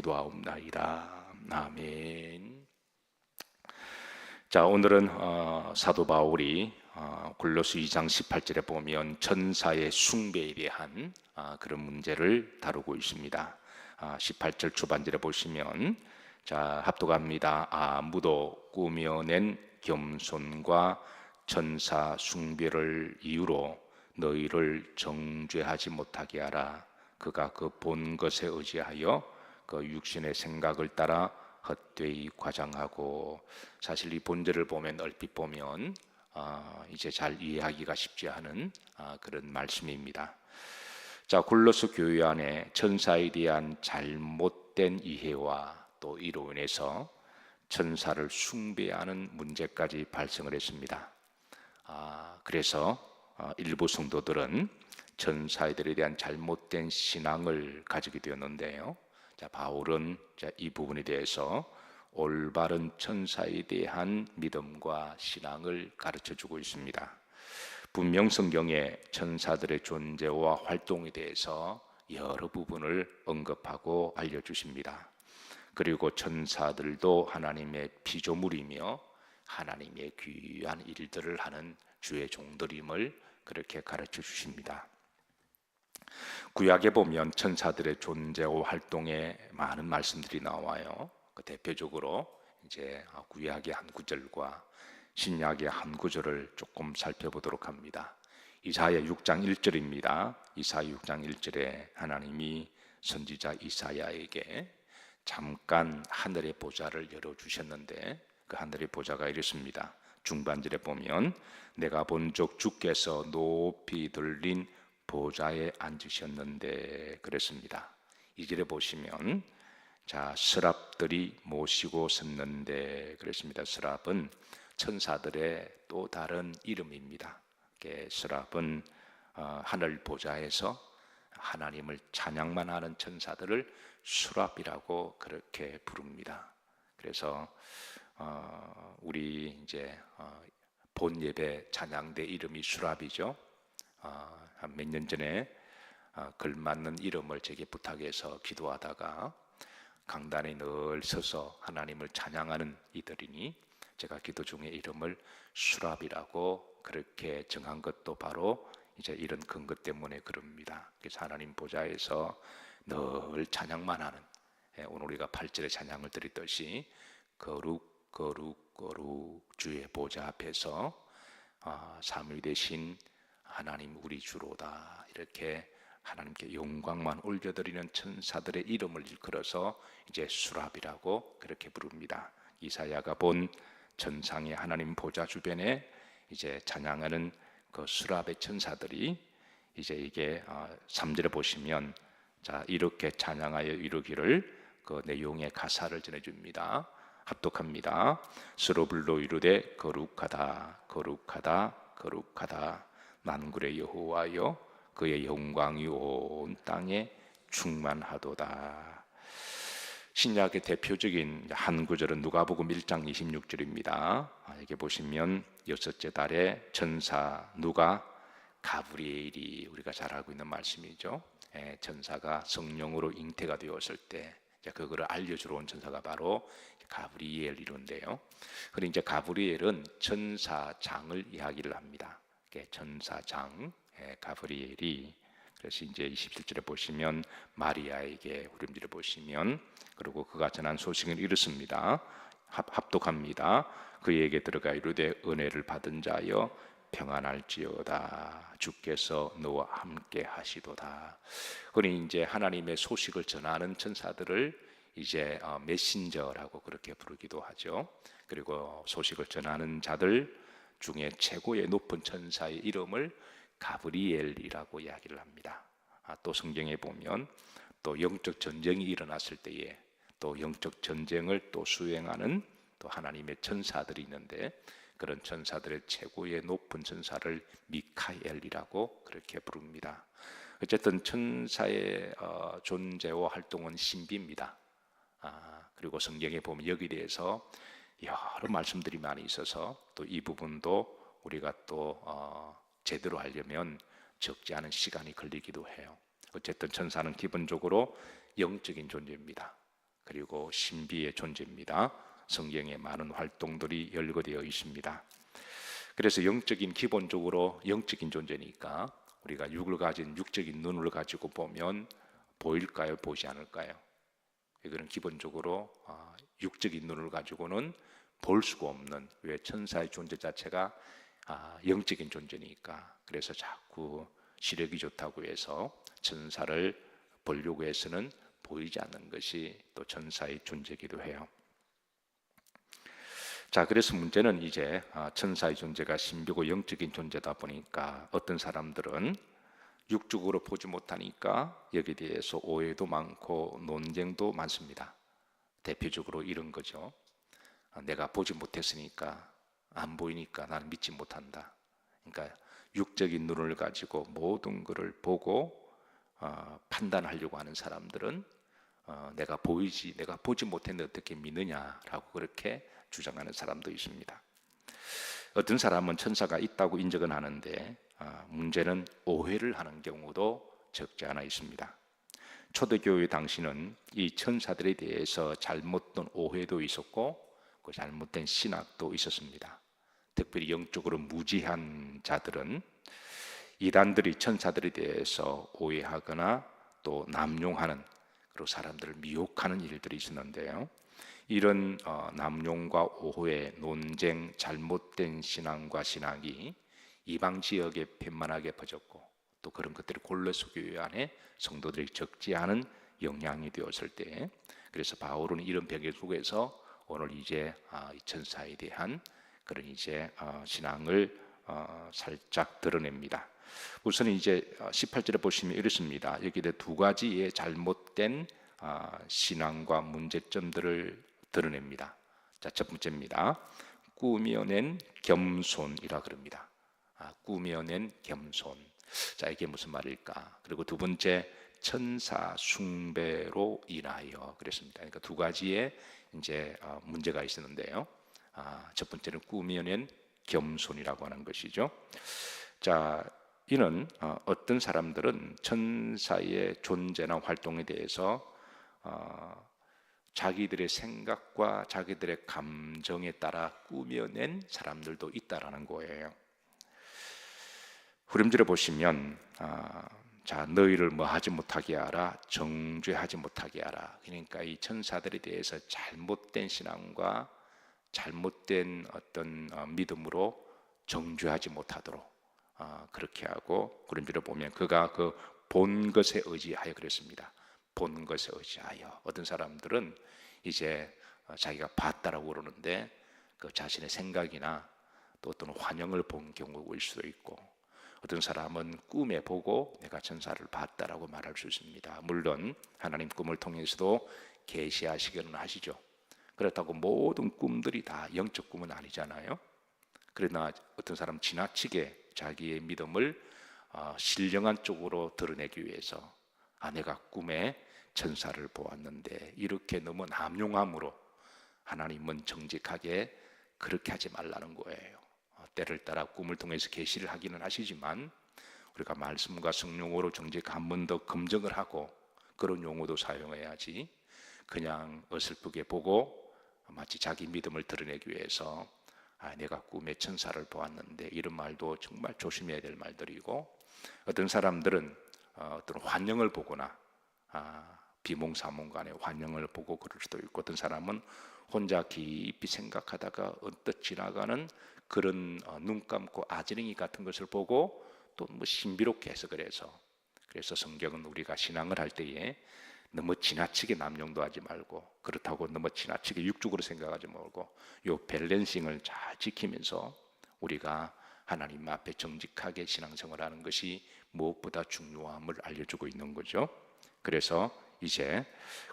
기도하옵나이다. 아멘. 자, 오늘은 어, 사도 바울이 어, 골로스 2장 18절에 보면 천사의 숭배에 대한 아, 그런 문제를 다루고 있습니다. 아, 18절 초반절에 보시면 자, 합독합니다. 아무도 꾸며낸 겸손과 천사 숭배를 이유로 너희를 정죄하지 못하게 하라. 그가 그 본 것에 의지하여 그 육신의 생각을 따라 헛되이 과장하고 사실 이 본절을 보면 얼핏 보면 아, 이제 잘 이해하기가 쉽지 않은 아, 그런 말씀입니다. 자 굴로스 교회 안에 천사에 대한 잘못된 이해와 또 이로 인해서 천사를 숭배하는 문제까지 발생을 했습니다. 아, 그래서 아, 일부 성도들은 천사들에 대한 잘못된 신앙을 가지게 되었는데요. 자, 바울은 자, 이 부분에 대해서 올바른 천사에 대한 믿음과 신앙을 가르쳐 주고 있습니다. 분명 성경에 천사들의 존재와 활동에 대해서 여러 부분을 언급하고 알려주십니다. 그리고 천사들도 하나님의 피조물이며 하나님의 귀한 일들을 하는 주의 종들임을 그렇게 가르쳐 주십니다. 구약에 보면 천사들의 존재와 활동에 많은 말씀들이 나와요. 그 대표적으로 이제 구약의 한 구절과 신약의 한 구절을 조금 살펴보도록 합니다. 이사야 6장 1절입니다. 이사야 6장 1절에 하나님이 선지자 이사야에게 잠깐 하늘의 보좌를 열어 주셨는데 그 하늘의 보좌가 이렇습니다. 중반절에 보면 내가 본적 주께서 높이 들린 보좌에 앉으셨는데 그랬습니다. 이 절에 보시면 자 스랍들이 모시고 섰는데 그랬습니다. 스랍은 천사들의 또 다른 이름입니다. 스랍은 어, 하늘 보좌에서 하나님을 찬양만 하는 천사들을 수랍이라고 그렇게 부릅니다. 그래서 어, 우리 이제 어, 본 예배 찬양대 이름이 수랍이죠. 몇 년 전에 아, 걸맞는 이름을 제게 부탁해서 기도하다가 강단에 늘 서서 하나님을 찬양하는 이들이니 제가 기도 중에 이름을 수랍이라고 그렇게 정한 것도 바로 이제 이런 근거 때문에 그럽니다. 그래서 하나님 보좌에서 늘 찬양만 하는 예, 오늘 우리가 8절의 찬양을 드리듯이 거룩 거룩 거룩 주의 보좌 앞에서 아, 삼위 대신 하나님 우리 주로다 이렇게 하나님께 영광만 올려드리는 천사들의 이름을 일컬어서 이제 수랍이라고 그렇게 부릅니다. 이사야가 본 천상의 하나님 보좌 주변에 이제 찬양하는 그 수랍의 천사들이 이제 이게 3절에 어, 보시면 자 이렇게 찬양하여 이루기를 그 내용의 가사를 전해줍니다. 합독합니다. 스로블로 이르되 거룩하다 거룩하다 거룩하다 만굴의 여호와여 그의 영광이 온 땅에 충만하도다. 신약의 대표적인 한 구절은 누가복음 1장 26절입니다. 이게 보시면 여섯째 달에 전사 누가 가브리엘이 우리가 잘 알고 있는 말씀이죠. 예, 전사가 성령으로 잉태가 되었을 때 그거를 알려주러 온 전사가 바로 가브리엘이론데요. 그리고 이제 가브리엘은 전사장을 이야기를 합니다. 전사장 가브리엘이 그래서 이제 27절에 보시면 마리아에게 후렴지를 보시면 그리고 그가 전한 소식을 이렇습니다. 합, 독합니다 그에게 들어가 이르되 은혜를 받은 자여 평안할지어다 주께서 너와 함께 하시도다. 그니 이제 하나님의 소식을 전하는 천사들을 이제 어, 메신저라고 그렇게 부르기도 하죠. 그리고 소식을 전하는 자들 중에 최고의 높은 천사의 이름을 가브리엘이라고 이야기를 합니다. 아, 또 성경에 보면 또 영적 전쟁이 일어났을 때에 또 영적 전쟁을 또 수행하는 또 하나님의 천사들이 있는데 그런 천사들의 최고의 높은 천사를 미카엘이라고 그렇게 부릅니다. 어쨌든 천사의 어, 존재와 활동은 신비입니다. 아, 그리고 성경에 보면 여기 대해서 여러 말씀들이 많이 있어서 또 이 부분도 우리가 또 어, 제대로 하려면 적지 않은 시간이 걸리기도 해요. 어쨌든 천사는 기본적으로 영적인 존재입니다. 그리고 신비의 존재입니다. 성경에 많은 활동들이 열거되어 있습니다. 그래서 영적인 기본적으로 영적인 존재니까 우리가 육을 가진 육적인 눈을 가지고 보면 보일까요? 보지 않을까요? 이거는 기본적으로 아, 육적인 눈을 가지고는 볼 수가 없는 왜 천사의 존재 자체가 아, 영적인 존재니까 그래서 자꾸 시력이 좋다고 해서 천사를 보려고 해서는 보이지 않는 것이 또 천사의 존재이기도 해요. 자, 그래서 문제는 이제 아, 천사의 존재가 신비고 영적인 존재다 보니까 어떤 사람들은 육적으로 보지 못하니까 여기에 대해서 오해도 많고 논쟁도 많습니다. 대표적으로 이런 거죠. 아, 내가 보지 못했으니까 안 보이니까 나는 믿지 못한다. 그러니까 육적인 눈을 가지고 모든 것을 보고 어, 판단하려고 하는 사람들은 어, 내가 보이지, 내가 보지 못했는데 어떻게 믿느냐라고 그렇게 주장하는 사람도 있습니다. 어떤 사람은 천사가 있다고 인정은 하는데 어, 문제는 오해를 하는 경우도 적지 않아 있습니다. 초대교회 당시는 이 천사들에 대해서 잘못된 오해도 있었고 그 잘못된 신학도 있었습니다. 특별히 영적으로 무지한 자들은 이단들이 천사들에 대해서 오해하거나 또 남용하는 그리고 사람들을 미혹하는 일들이 있었는데요. 이런 어, 남용과 오해, 논쟁, 잘못된 신앙과 신학이 이방 지역에 편만하게 퍼졌고 또 그런 것들이 골로새 교회 안에 성도들이 적지 않은 영향이 되었을 때 그래서 바울은 이런 배경 속에서 오늘 이제 아, 이 천사에 대한 그런 이제 어, 신앙을 어, 살짝 드러냅니다. 우선 이제 18절에 보시면 이렇습니다. 여기에 두 가지의 잘못된 아, 신앙과 문제점들을 드러냅니다. 자, 첫 번째입니다. 꾸며낸 겸손이라 그럽니다. 아, 꾸며낸 겸손. 자, 이게 무슨 말일까? 그리고 두 번째 천사 숭배로 인하여 그랬습니다. 그러니까 두 가지의 이제 어, 문제가 있었는데요. 아, 첫 번째는 꾸며낸 겸손이라고 하는 것이죠. 자, 이는 어, 어떤 사람들은 천사의 존재나 활동에 대해서 어, 자기들의 생각과 자기들의 감정에 따라 꾸며낸 사람들도 있다라는 거예요. 후렴절에 보시면 아, 자 너희를 뭐 하지 못하게 하라 정죄하지 못하게 하라 그러니까 이 천사들에 대해서 잘못된 신앙과 잘못된 어떤 어, 믿음으로 정죄하지 못하도록 아, 그렇게 하고 그런줄을 보면 그가 그 본 것에 의지하여 그랬습니다. 본 것에 의지하여 어떤 사람들은 이제 어, 자기가 봤다라고 그러는데 그 자신의 생각이나 또 어떤 환영을 본 경우일 수도 있고 어떤 사람은 꿈에 보고 내가 천사를 봤다라고 말할 수 있습니다. 물론 하나님 꿈을 통해서도 계시하시기는 하시죠. 그렇다고 모든 꿈들이 다 영적 꿈은 아니잖아요. 그러나 어떤 사람 지나치게 자기의 믿음을 어, 신령한 쪽으로 드러내기 위해서 아 내가 꿈에 천사를 보았는데 이렇게 너무 남용함으로 하나님은 정직하게 그렇게 하지 말라는 거예요. 어, 때를 따라 꿈을 통해서 계시를 하기는 하시지만 우리가 말씀과 성령으로 정직 한 번 더 검증을 하고 그런 용어도 사용해야지 그냥 어설프게 보고 마치 자기 믿음을 드러내기 위해서 아, 내가 꿈에 천사를 보았는데 이런 말도 정말 조심해야 될 말들이고 어떤 사람들은 어, 어떤 환영을 보거나 아, 비몽사몽간의 환영을 보고 그럴 수도 있고 어떤 사람은 혼자 깊이 생각하다가 언뜻 지나가는 그런 어, 눈 감고 아지랭이 같은 것을 보고 또 뭐 신비롭게 해서 그래서 성경은 우리가 신앙을 할 때에 너무 지나치게 남용도 하지 말고 그렇다고 너무 지나치게 육적으로 생각하지 말고 요 밸런싱을 잘 지키면서 우리가 하나님 앞에 정직하게 신앙생활하는 것이 무엇보다 중요함을 알려주고 있는 거죠. 그래서 이제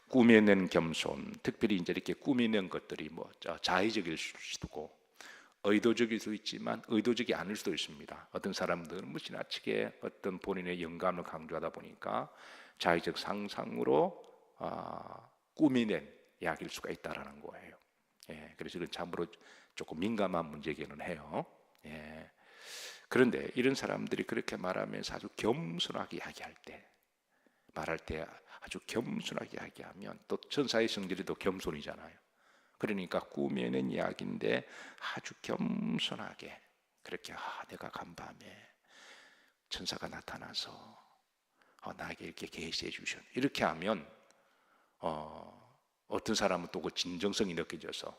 꾸며낸 겸손, 특별히 이제 이렇게 꾸미는 것들이 뭐 자의적일 수도 있고 의도적일 수도 있지만 의도적이 아닐 수도 있습니다. 어떤 사람들은 뭐 지나치게 어떤 본인의 영감을 강조하다 보니까 자의적 상상으로 아, 꾸미낸 이야기일 수가 있다라는 거예요. 예, 그래서 이건 참으로 조금 민감한 문제기는 해요. 예. 그런데 이런 사람들이 그렇게 말하면서 아주 겸손하게 이야기할 때, 말할 때 아주 겸손하게 이야기하면 또 천사의 성질이 또 겸손이잖아요. 그러니까 꿈에는 이야기인데 아주 겸손하게 그렇게 아, 내가 간밤에 천사가 나타나서 어, 나에게 이렇게 계시해 주셨. 이렇게 하면 어, 어떤 사람은 또 그 진정성이 느껴져서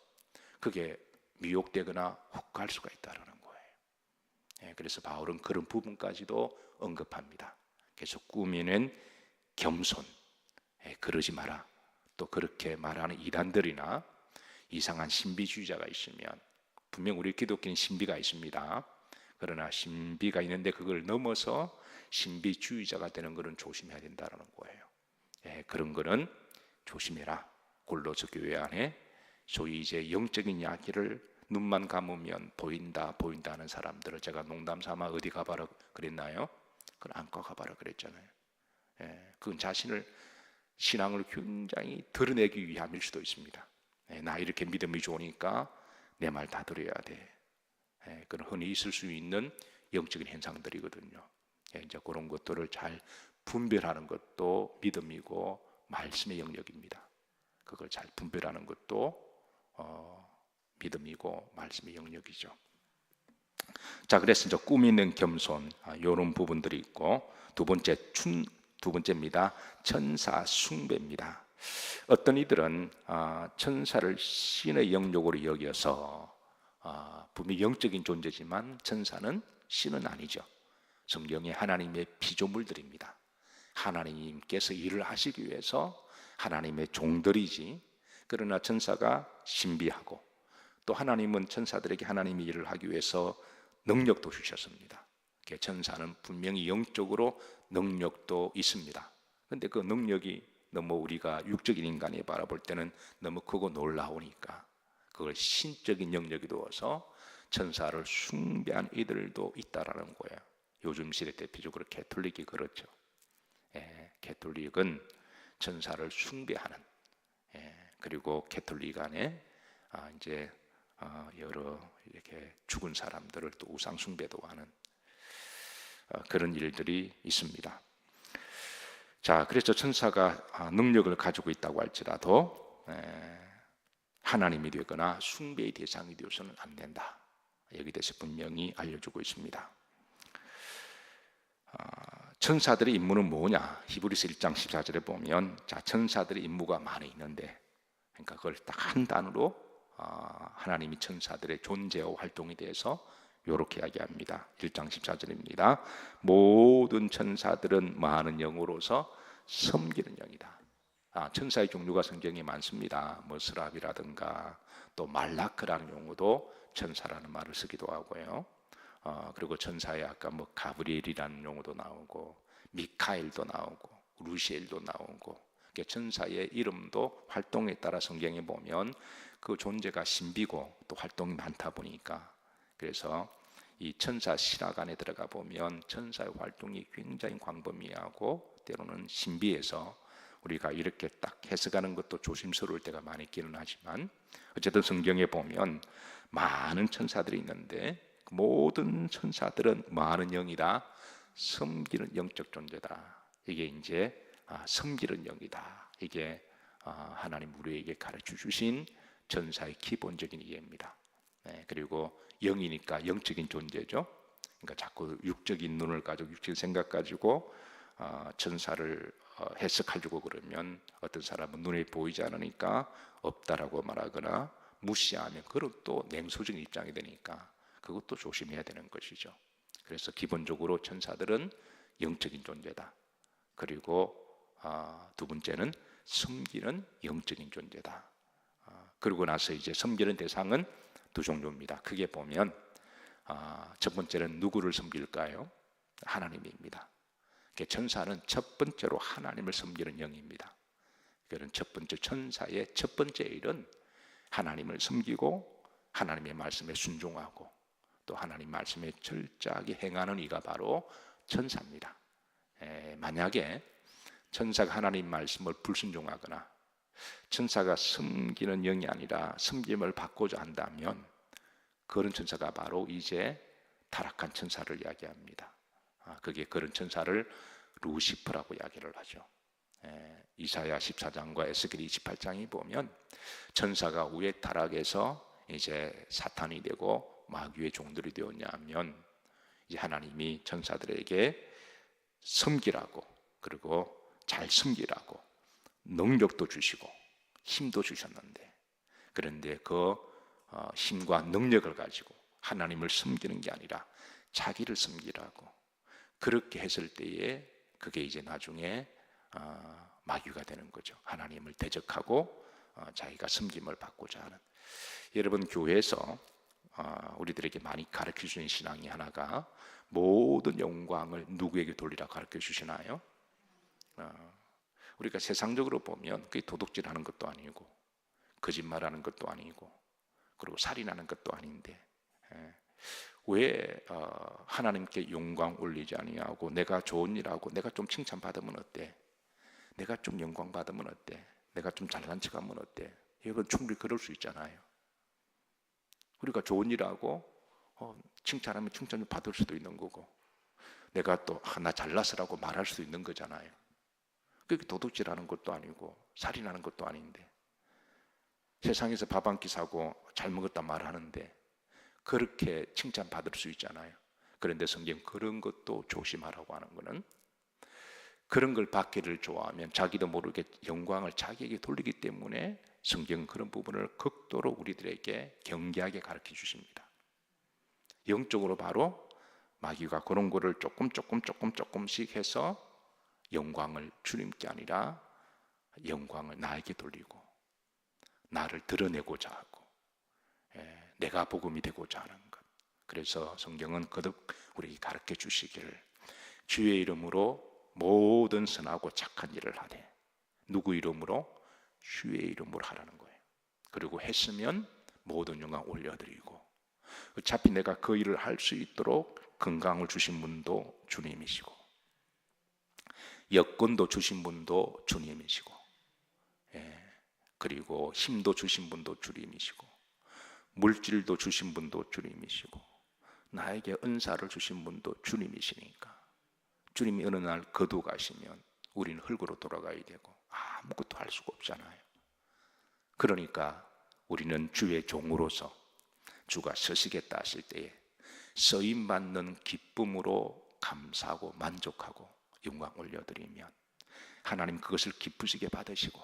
그게 미혹되거나 혹할 수가 있다는 거예요. 예, 그래서 바울은 그런 부분까지도 언급합니다. 그래서 꾸미는 겸손, 예, 그러지 마라. 또 그렇게 말하는 이단들이나 이상한 신비주의자가 있으면 분명 우리 기독교는 신비가 있습니다. 그러나 신비가 있는데 그걸 넘어서 신비주의자가 되는 것은 조심해야 된다는 거예요. 예, 그런 거는 조심해라. 골로서 교회 안에 소위 이제 영적인 이야기를 눈만 감으면 보인다 보인다 하는 사람들을 제가 농담 삼아 어디 가봐라 그랬나요? 그건 안과 가봐라 그랬잖아요. 예, 그건 자신을 신앙을 굉장히 드러내기 위함일 수도 있습니다. 예, 나 이렇게 믿음이 좋으니까 내 말 다 들어야 돼. 예, 그런 흔히 있을 수 있는 영적인 현상들이거든요. 예, 이제 그런 것들을 잘 분별하는 것도 믿음이고 말씀의 영역입니다. 그걸 잘 분별하는 것도 어, 믿음이고 말씀의 영역이죠. 자, 그래서 이제 꿈 있는 겸손 이런 아, 부분들이 있고 두 번째 춘 두 번째입니다. 천사 숭배입니다. 어떤 이들은 아, 천사를 신의 영역으로 여겨서 아, 분명 영적인 존재지만 천사는 신은 아니죠. 성경에 하나님의 피조물들입니다. 하나님께서 일을 하시기 위해서 하나님의 종들이지. 그러나 천사가 신비하고 또 하나님은 천사들에게 하나님의 일을 하기 위해서 능력도 주셨습니다. 천사는 분명히 영적으로 능력도 있습니다. 근데 그 능력이 너무 우리가 육적인 인간이 바라볼 때는 너무 크고 놀라우니까 그걸 신적인 영역이 두어서 천사를 숭배한 이들도 있다라는 거예요. 요즘 시대 대표적으로 개톨릭이 그렇죠. 예, 개톨릭은 천사를 숭배하는 예, 그리고 개톨릭 안에 아, 이제 어, 여러 이렇게 죽은 사람들을 또 우상 숭배도 하는 어, 그런 일들이 있습니다. 자, 그래서 천사가 아, 능력을 가지고 있다고 할지라도 하나님이 되거나 숭배의 대상이 되어서는 안 된다. 여기 대해서 분명히 알려주고 있습니다. 아, 천사들의 임무는 뭐냐? 히브리서 1장 14절에 보면 자 천사들의 임무가 많이 있는데 그러니까 그걸 딱 한 단어로 아, 하나님이 천사들의 존재와 활동에 대해서 이렇게 이야기합니다. 1장 14절입니다. 모든 천사들은 많은 영으로서 섬기는 영이다. 아, 천사의 종류가 성경에 많습니다. 뭐 스랍이라든가 또 말라크라는 용어도 천사라는 말을 쓰기도 하고요. 어, 그리고 천사의 아까 뭐 가브리엘이라는 용어도 나오고 미카엘도 나오고 루시엘도 나오고 천사의 이름도 활동에 따라 성경에 보면 그 존재가 신비고 또 활동이 많다 보니까 그래서 이 천사 신학 안에 들어가 보면 천사의 활동이 굉장히 광범위하고 때로는 신비해서 우리가 이렇게 딱 해석하는 것도 조심스러울 때가 많이 있기는 하지만 어쨌든 성경에 보면 많은 천사들이 있는데 그 모든 천사들은 많은 영이다. 섬기는 영적 존재다. 이게 이제 아, 섬기는 영이다. 이게 아, 하나님 우리에게 가르쳐 주신 전사의 기본적인 이해입니다. 네, 그리고 영이니까 영적인 존재죠. 그러니까 자꾸 육적인 눈을 가지고 육적인 생각 가지고 어, 천사를 어, 해석하려고 그러면 어떤 사람은 눈에 보이지 않으니까 없다라고 말하거나 무시하면 그런 또 냉소적인 입장이 되니까 그것도 조심해야 되는 것이죠. 그래서 기본적으로 천사들은 영적인 존재다. 그리고 어, 두 번째는 숨기는 영적인 존재다. 그러고 나서 이제 섬기는 대상은 두 종류입니다. 크게 보면 아, 첫 번째는 누구를 섬길까요? 하나님입니다. 천사는 첫 번째로 하나님을 섬기는 영입니다. 그런 첫 번째 천사의 첫 번째 일은 하나님을 섬기고 하나님의 말씀에 순종하고 또 하나님 말씀에 철저하게 행하는 이가 바로 천사입니다. 에, 만약에 천사가 하나님 말씀을 불순종하거나 천사가 섬기는 영이 아니라 섬김을 받고자 한다면 그런 천사가 바로 이제 타락한 천사를 이야기합니다. 아, 그게 그런 천사를 루시퍼라고 이야기를 하죠. 에, 이사야 14장과 에스겔 28장이 보면 천사가 위에 타락해서 이제 사탄이 되고 마귀의 종들이 되었냐면 이제 하나님이 천사들에게 섬기라고 그리고 잘 섬기라고 능력도 주시고 힘도 주셨는데 그런데 그 어, 힘과 능력을 가지고 하나님을 섬기는 게 아니라 자기를 섬기라고 그렇게 했을 때에 그게 이제 나중에 어, 마귀가 되는 거죠. 하나님을 대적하고 어, 자기가 섬김을 받고자 하는 여러분 교회에서 어, 우리들에게 많이 가르쳐 주는 신앙이 하나가 모든 영광을 누구에게 돌리라 가르쳐 주시나요? 어, 우리가 세상적으로 보면 그게 도둑질하는 것도 아니고 거짓말하는 것도 아니고 그리고 살인하는 것도 아닌데 예. 왜 어, 하나님께 영광 올리지 아니하고 내가 좋은 일하고 내가 좀 칭찬 받으면 어때? 내가 좀 영광 받으면 어때? 내가 좀 잘난 척하면 어때? 여러분 충분히 그럴 수 있잖아요. 우리가 좋은 일하고 어, 칭찬하면 칭찬을 받을 수도 있는 거고 내가 또 하나 잘났으라고 말할 수도 있는 거잖아요. 그게 도둑질하는 것도 아니고 살인하는 것도 아닌데 세상에서 밥 한 끼 사고 잘 먹었다 말하는데 그렇게 칭찬 받을 수 있잖아요. 그런데 성경 그런 것도 조심하라고 하는 거는 그런 걸 받기를 좋아하면 자기도 모르게 영광을 자기에게 돌리기 때문에 성경 그런 부분을 극도로 우리들에게 경계하게 가르쳐 주십니다. 영적으로 바로 마귀가 그런 거를 조금 조금 조금 조금씩 해서 영광을 주님께 아니라 영광을 나에게 돌리고 나를 드러내고자 하고 예, 내가 복음이 되고자 하는 것. 그래서 성경은 거듭 우리에게 가르쳐 주시기를 주의 이름으로 모든 선하고 착한 일을 하되 누구 이름으로 주의 이름으로 하라는 거예요. 그리고 했으면 모든 영광 올려드리고 어차피 내가 그 일을 할 수 있도록 건강을 주신 분도 주님이시고 여건도 주신 분도 주님이시고 예, 그리고 힘도 주신 분도 주님이시고 물질도 주신 분도 주님이시고 나에게 은사를 주신 분도 주님이시니까 주님이 어느 날 거두가시면 우리는 흙으로 돌아가야 되고 아무것도 할 수가 없잖아요. 그러니까 우리는 주의 종으로서 주가 서시겠다 하실 때에 서임 받는 기쁨으로 감사하고 만족하고 영광 올려드리면 하나님 그것을 기쁘시게 받으시고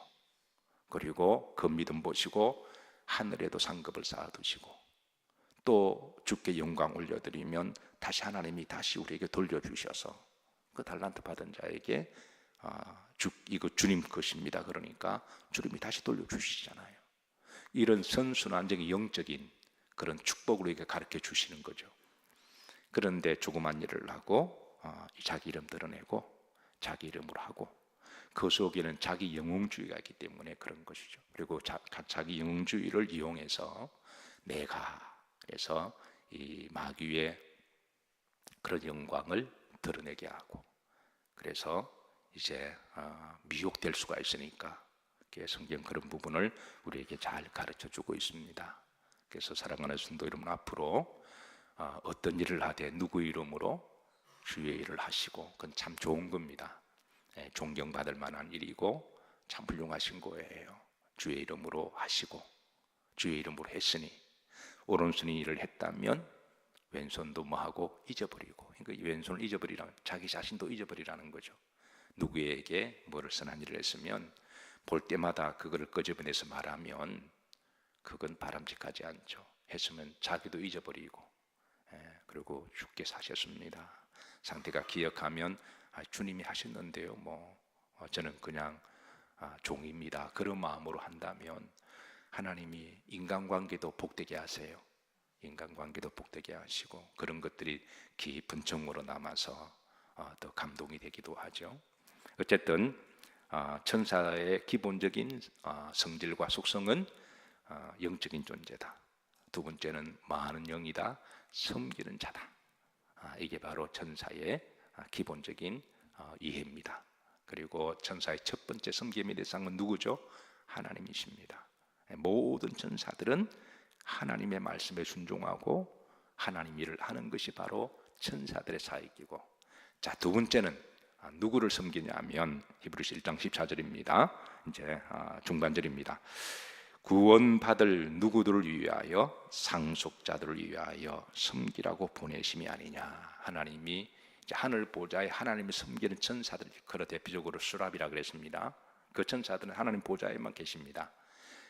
그리고 그 믿음 보시고 하늘에도 상급을 쌓아두시고 또 주께 영광 올려드리면 다시 하나님이 다시 우리에게 돌려주셔서 그 달란트 받은 자에게 아, 주, 이거 주님 것입니다. 그러니까 주님이 다시 돌려주시잖아요. 이런 선순환적인 영적인 그런 축복을 우리에게 가르쳐 주시는 거죠. 그런데 조그만 일을 하고 어, 자기 이름 드러내고 자기 이름으로 하고 그 속에는 자기 영웅주의가 있기 때문에 그런 것이죠. 그리고 자, 기 영웅주의를 이용해서 내가 그래서 이 마귀의 그런 영광을 드러내게 하고 그래서 이제 어, 미혹될 수가 있으니까 성경 그런 부분을 우리에게 잘 가르쳐 주고 있습니다. 그래서 사랑하는 성도 여러분 앞으로 어, 어떤 일을 하되 누구 이름으로 주의 일을 하시고 그건 참 좋은 겁니다. 예, 존경받을 만한 일이고 참 훌륭하신 거예요. 주의 이름으로 하시고 주의 이름으로 했으니 오른손이 일을 했다면 왼손도 뭐 하고 잊어버리고 그러니까 왼손을 잊어버리라 자기 자신도 잊어버리라는 거죠. 누구에게 뭐를 선한 일을 했으면 볼 때마다 그거를 끄집어내서 말하면 그건 바람직하지 않죠. 했으면 자기도 잊어버리고 예, 그리고 죽게 사셨습니다. 상대가 기억하면 아, 주님이 하셨는데요. 뭐 어, 저는 그냥 아, 종입니다. 그런 마음으로 한다면 하나님이 인간관계도 복되게 하세요. 인간관계도 복되게 하시고 그런 것들이 깊은 정으로 남아서 어, 더 감동이 되기도 하죠. 어쨌든 어, 천사의 기본적인 어, 성질과 속성은 영적인 존재다. 두 번째는 많은 영이다. 섬기는 자다. 아, 이게 바로 천사의 기본적인 이해입니다. 그리고 천사의 첫 번째 섬김의 대상은 누구죠? 하나님이십니다. 모든 천사들은 하나님의 말씀에 순종하고 하나님 일을 하는 것이 바로 천사들의 사역이고 자 두 번째는 아, 누구를 섬기냐면 히브리서 1장 14절입니다. 이제 아, 중반절입니다. 구원받을 누구들을 위하여 상속자들을 위하여 섬기라고 보내심이 아니냐. 하나님이 하늘 보좌에 하나님을 섬기는 천사들 그런 대표적으로 수랍이라 그랬습니다. 그 천사들은 하나님 보좌에만 계십니다.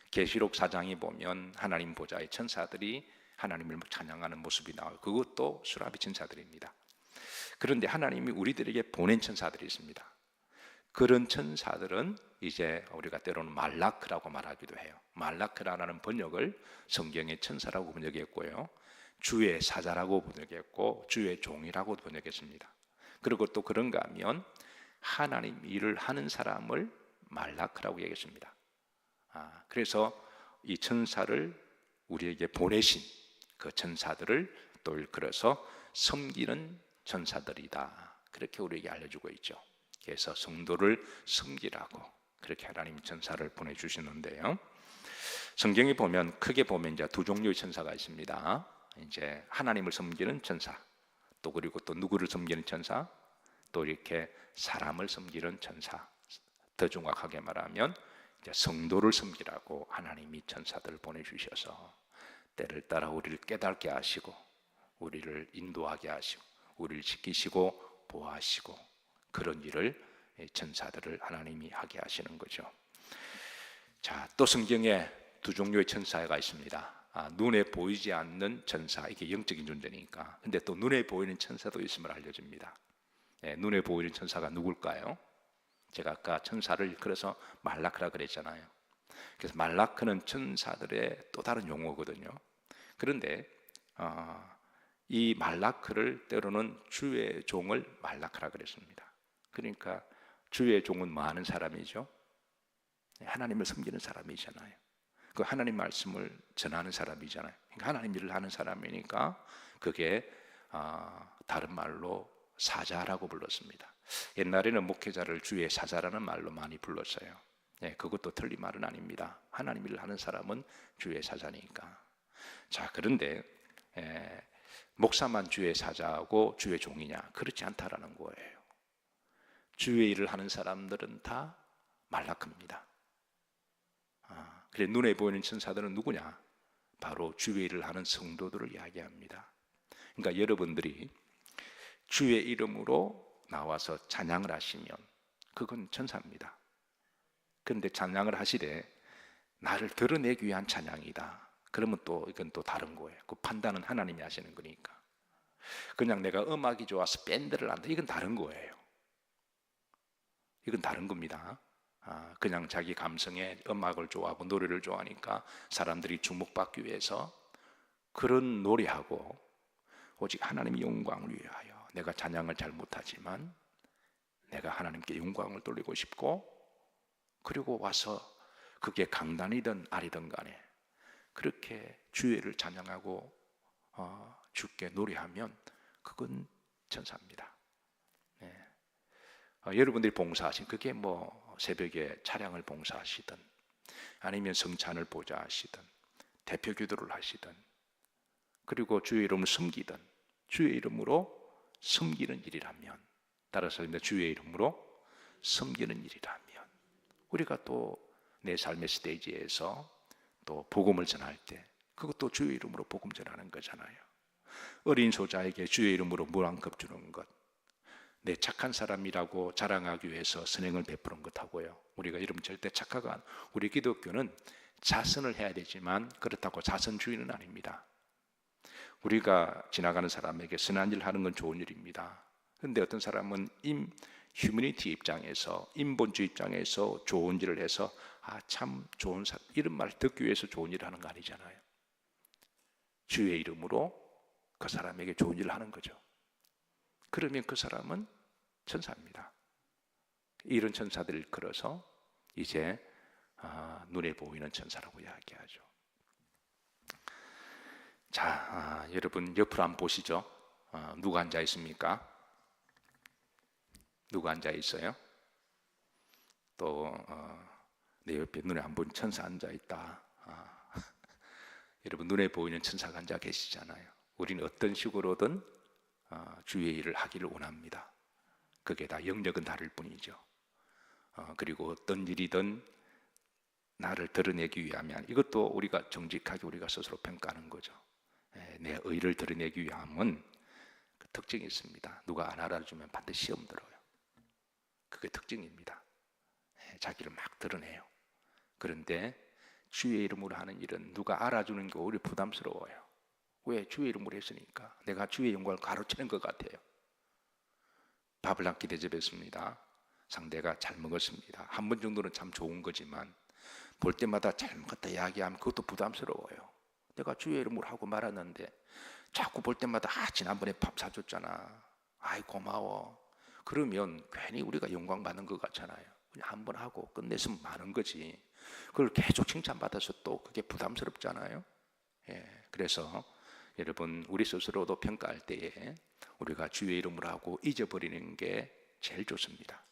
계시록 4장에 보면 하나님 보좌의 천사들이 하나님을 찬양하는 모습이 나와요. 그것도 수라비 천사들입니다. 그런데 하나님이 우리들에게 보낸 천사들이 있습니다. 그런 천사들은 이제 우리가 때로는 말라크라고 말하기도 해요. 말라크라는 번역을 성경의 천사라고 번역했고요. 주의 사자라고 번역했고 주의 종이라고 번역했습니다. 그리고 또 그런가 하면 하나님 일을 하는 사람을 말라크라고 얘기했습니다. 아, 그래서 이 천사를 우리에게 보내신 그 천사들을 또 일컬어서 섬기는 천사들이다. 그렇게 우리에게 알려주고 있죠. 그래서 성도를 섬기라고 그렇게 하나님 천사를 보내주시는데요. 성경에 보면 크게 보면 이제 두 종류의 천사가 있습니다. 이제 하나님을 섬기는 천사, 또 그리고 또 누구를 섬기는 천사, 또 이렇게 사람을 섬기는 천사. 더 정확하게 말하면 이제 성도를 섬기라고 하나님이 천사들을 보내주셔서 때를 따라 우리를 깨닫게 하시고 우리를 인도하게 하시고 우리를 지키시고 보호하시고 그런 일을 천사들을 하나님이 하게 하시는 거죠. 자, 또 성경에 두 종류의 천사가 있습니다. 아, 눈에 보이지 않는 천사, 이게 영적인 존재니까. 근데 또 눈에 보이는 천사도 있음을 알려줍니다. 예, 눈에 보이는 천사가 누굴까요? 제가 아까 천사를 그래서 말라크라 그랬잖아요. 그래서 말라크는 천사들의 또 다른 용어거든요. 그런데 어, 이 말라크를 때로는 주의 종을 말라크라 그랬습니다. 그러니까 주의 종은 뭐 하는 사람이죠? 하나님을 섬기는 사람이잖아요. 그 하나님 말씀을 전하는 사람이잖아요. 그러니까 하나님 일을 하는 사람이니까 그게 어, 다른 말로 사자라고 불렀습니다. 옛날에는 목회자를 주의 사자라는 말로 많이 불렀어요. 예, 그것도 틀린 말은 아닙니다. 하나님 일을 하는 사람은 주의 사자니까. 자, 그런데 에, 목사만 주의 사자고 주의 종이냐? 그렇지 않다라는 거예요. 주의 일을 하는 사람들은 다 말라크입니다. 아, 그래 눈에 보이는 천사들은 누구냐? 바로 주의 일을 하는 성도들을 이야기합니다. 그러니까 여러분들이 주의 이름으로 나와서 찬양을 하시면 그건 천사입니다. 그런데 찬양을 하시되 나를 드러내기 위한 찬양이다. 그러면 또 이건 또 다른 거예요. 그 판단은 하나님이 하시는 거니까. 그냥 내가 음악이 좋아서 밴드를 한다. 이건 다른 거예요. 이건 다른 겁니다. 아, 그냥 자기 감성에 음악을 좋아하고 노래를 좋아하니까 사람들이 주목받기 위해서 그런 노래하고 오직 하나님의 영광을 위하여 내가 찬양을 잘 못하지만 내가 하나님께 영광을 돌리고 싶고 그리고 와서 그게 강단이든 아니든 간에 그렇게 주의를 찬양하고 어, 주께 노래하면 그건 천사입니다. 네. 어, 여러분들이 봉사하신 그게 뭐 새벽에 차량을 봉사하시든 아니면 성찬을 보좌하시든 대표 기도를 하시든 그리고 주의 이름을 섬기든 주의 이름으로 섬기는 일이라면 따라서 주의 이름으로 섬기는 일이라면 우리가 또 내 삶의 스테이지에서 또 복음을 전할 때 그것도 주의 이름으로 복음 전하는 거잖아요. 어린 소자에게 주의 이름으로 물한컵 주는 것. 내 착한 사람이라고 자랑하기 위해서 선행을 베푸는 것하고요. 우리가 이름 절대 착하가 안. 우리 기독교는 자선을 해야 되지만 그렇다고 자선주의는 아닙니다. 우리가 지나가는 사람에게 선한 일 하는 건 좋은 일입니다. 그런데 어떤 사람은 임 휴머니티 입장에서 인본주의 입장에서 좋은 일을 해서 아 참 좋은 사람 이런 말 듣기 위해서 좋은 일을 하는 거 아니잖아요. 주의 이름으로 그 사람에게 좋은 일을 하는 거죠. 그러면 그 사람은 천사입니다. 이런 천사들을 걸어서 이제 아, 눈에 보이는 천사라고 이야기하죠. 자, 아, 여러분 옆으로 한번 보시죠. 아, 누가 앉아 있습니까? 누가 앉아 있어요? 또 어, 내 옆에 눈에 안 보이는 천사 앉아 있다. 아, 여러분 눈에 보이는 천사가 앉아 계시잖아요. 우리는 어떤 식으로든 어, 주의 일을 하기를 원합니다. 그게 다 영역은 다를 뿐이죠. 어, 그리고 어떤 일이든 나를 드러내기 위하면 이것도 우리가 정직하게 우리가 스스로 평가하는 거죠. 예, 내 의를 드러내기 위함은 그 특징이 있습니다. 누가 안 알아주면 반드시 시험 들어요. 그게 특징입니다. 예, 자기를 막 드러내요. 그런데 주의 이름으로 하는 일은 누가 알아주는 게 오히려 부담스러워요. 왜 주의 이름으로 했으니까 내가 주의 영광을 가로채는 것 같아요. 밥을 한 끼 대접했습니다. 상대가 잘 먹었습니다. 한 번 정도는 참 좋은 거지만 볼 때마다 잘 먹었다 이야기하면 그것도 부담스러워요. 내가 주의 이름으로 하고 말았는데 자꾸 볼 때마다 아 지난번에 밥 사줬잖아. 아이 고마워. 그러면 괜히 우리가 영광 받는 것 같잖아요. 그냥 한 번 하고 끝냈으면 많은 거지. 그걸 계속 칭찬받아서 또 그게 부담스럽잖아요. 예, 그래서 여러분 우리 스스로도 평가할 때에 우리가 주의 이름으로 하고 잊어버리는 게 제일 좋습니다.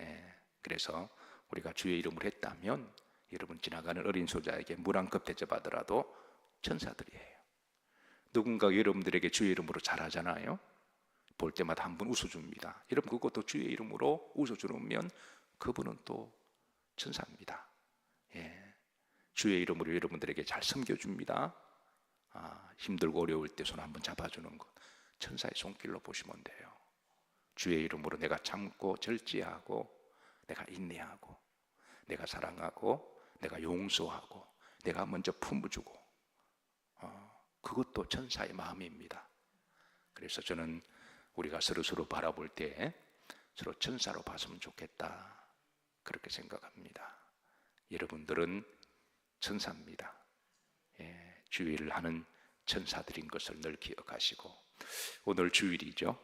예, 그래서 우리가 주의 이름으로 했다면 여러분 지나가는 어린 소자에게 물 한 컵 대접하더라도 천사들이에요. 누군가 여러분들에게 주의 이름으로 잘하잖아요. 볼 때마다 한 번 웃어줍니다. 여러분 그것도 주의 이름으로 웃어주면 그분은 또 천사입니다. 예, 주의 이름으로 여러분들에게 잘 섬겨줍니다. 아, 힘들고 어려울 때 손 한번 잡아주는 것 천사의 손길로 보시면 돼요. 주의 이름으로 내가 참고 절제하고 내가 인내하고 내가 사랑하고 내가 용서하고 내가 먼저 품어주고 어, 그것도 천사의 마음입니다. 그래서 저는 우리가 서로 서로 바라볼 때 서로 천사로 봤으면 좋겠다 그렇게 생각합니다. 여러분들은 천사입니다. 예, 주의를 하는 천사들인 것을 늘 기억하시고 오늘 주일이죠.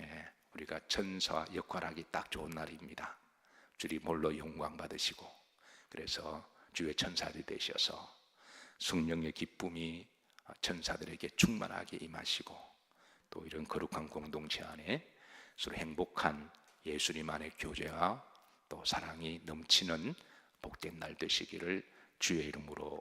예, 우리가 천사 역할하기 딱 좋은 날입니다. 주리 몰로 영광 받으시고 그래서 주의 천사들이 되셔서 성령의 기쁨이 천사들에게 충만하게 임하시고 또 이런 거룩한 공동체 안에 서로 행복한 예수님 안의 교제와 또 사랑이 넘치는 복된 날 되시기를 주의 이름으로